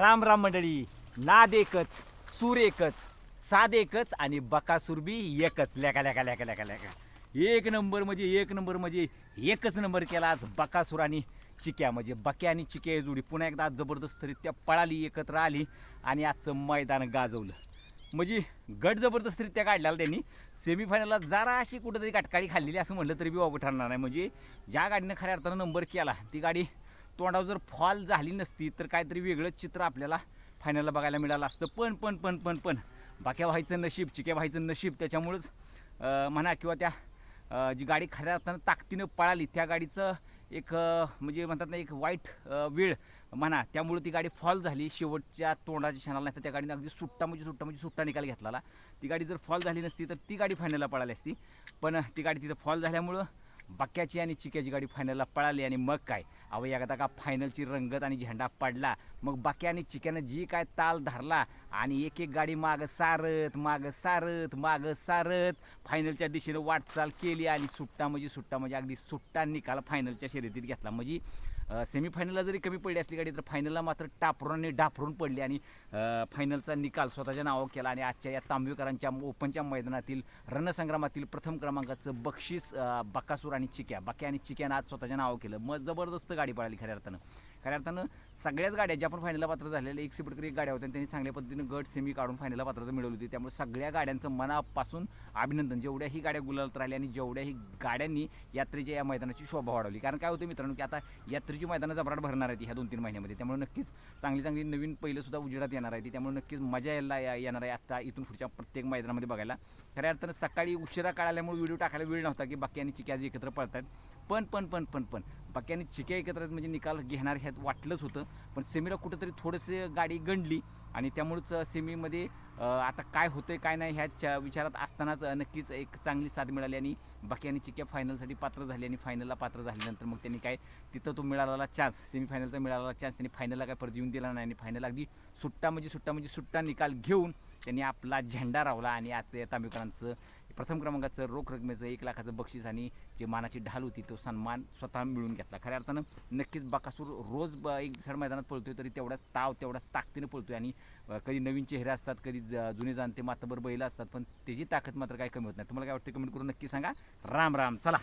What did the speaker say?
राम राम मंडळी. नाद एकच सूर एकच साध एकच आणि बकासूर बी एकच. लेका लेका लेका लेका लेका. एक नंबर म्हणजे एक नंबर म्हणजे एकच नंबर केला आज बकासूर आणि चिक्या. म्हणजे बक्या आणि चिक्या ही जोडी पुन्हा एकदा आज जबरदस्तरित्या पळाली एकत्र आली आणि आजचं मैदान गाजवलं. म्हणजे गट जबरदस्तरित्या काढलेला त्यांनी. सेमीफायनलला जरा अशी कुठंतरी काटकाळी खाल्लेली असं म्हटलं तरी बी वावं ठरणार नाही. म्हणजे ज्या गाडीनं खऱ्या अर्थानं नंबर केला ती गाडी तोंडावर जर फॉल झाली नसती तर काहीतरी वेगळंच चित्र आपल्याला फायनलला बघायला मिळालं असतं. पण पण पण पण पण बाक्या व्हायचं नशीब चिक्या व्हायचं नशीब त्याच्यामुळंच म्हणा किंवा त्या जी गाडी खऱ्या अर्थानं ताकदीनं पळाली त्या गाडीचं एक म्हणजे म्हणतात ना एक वाईट वेळ म्हणा त्यामुळे ती गाडी फॉल झाली. शेवटच्या तोंडाच्या क्षणाला नाही तर त्या गाडीनं अगदी सुट्टा म्हणजे सुट्टा म्हणजे सुट्टा निकाल घेतलाला. ती गाडी जर फॉल झाली नसती तर ती गाडी फायनलला पळाली असती. पण ती गाडी तिथं फॉल झाल्यामुळं बाक्याची आणि चिक्याची गाडी फायनलला पळाली आणि मग काय? अहो एकदा का फायनलची रंगत आणि झेंडा पडला. मग बाकी आणि चिक्यानं जी काय ताल धरला आणि एक एक गाडी मागं सारत मागं सारत मागं सारत फायनलच्या दिशेनं वाटचाल केली आणि सुट्टा म्हणजे सुट्टा म्हणजे अगदी सुट्टा निकाल फायनलच्या शर्यतीत घेतला. म्हणजे सेमीफायनलला जरी कमी पडली असली गाडी तर फायनलला मात्र टापरून आणि डाफरून पडली आणि फायनलचा निकाल स्वतःच्या नावावर केला आणि आजच्या या तांबेकरांच्या ओपनच्या मैदानातील रणसंग्रामातील प्रथम क्रमांकाचं बक्षीस बकासूर आणि चिक्या. बक्या आणि चिक्यानं आज स्वतःच्या नावावर केलं. मग जबरदस्त गाडी पळाली खऱ्या अर्थानं. खऱ्या अर्थानं सगळ्याच गाड्या ज्या पण फायनलला पात्र झालेल्या एक सेपरेट एक गाड्या होत्या त्यांनी चांगल्या पद्धतीनं गट सेमी काढून फायनलला पात्रता मिळवली होती. त्यामुळे सगळ्या गाड्यांचं मनापासून अभिनंदन. जेवढ्याही गाड्या गुलालत राहिल्या आणि जेवढ्याही गाड्यांनी यात्रेच्या या मैदानाची शोभा वाढवली. कारण काय होतं मित्रांनो की आता यात्रेची मैदानं जबराट भरणार आहे ह्या दोन तीन महिन्यामध्ये. त्यामुळे नक्कीच चांगली चांगली नवीन पहिलंसुद्धा उजेडात येणार आहे ती त्यामुळे नक्कीच मजा यायला या- येणार आहे आता इथून पुढच्या प्रत्येक मैदानामध्ये बघायला. खऱ्या अर्थानं सकाळी उशिरा काढल्यामुळे व्हिडिओ टाकायला वेळ नव्हता की बाकी आणि चिक्या एकत्र पळतात पण पण पण पण पण बाकी आणि चिक्या एकत्र म्हणजे निकाल घेणार ह्यात वाटलंच होतं. पण सेमीला कुठंतरी थोडंसे गाडी गंडली आणि त्यामुळेच सेमीमध्ये आता काय होतंय काय नाही ह्याच्या विचारात असतानाच नक्कीच एक चांगली साथ मिळाली आणि बाकी आणि चिक्या फायनलसाठी पात्र झाली आणि फायनलला पात्र झाल्यानंतर मग त्यांनी काय तिथं तो मिळालेला चान्स सेमीफायनलचा मिळालेला चान्स त्यांनी फायनलला काय परत येऊन दिला नाही आणि फायनल अगदी सुट्टा म्हणजे सुट्टा म्हणजे सुट्टा निकाल घेऊन त्यांनी आपला झेंडा रावला आणि आज तांबेकरांचं प्रथम क्रमांकाचं रोख रकमेचं एक लाखाचं बक्षीस आणि जे मानाची ढाल होती तो सन्मान स्वतः मिळून घेतला. खऱ्या अर्थानं नक्कीच बाकासूर रोज ब एक सर मैदानात पळतोय तरी तेवढाच ताव तेवढाच ताकदीने पळतोय. आणि कधी नवीन चेहरे असतात कधी ज- जुने जाणते मातबर बैल असतात पण त्याची ताकद मात्र काही कमी होत नाही. तुम्हाला काय वाटतं कमेंट करून नक्की सांगा. राम राम चला.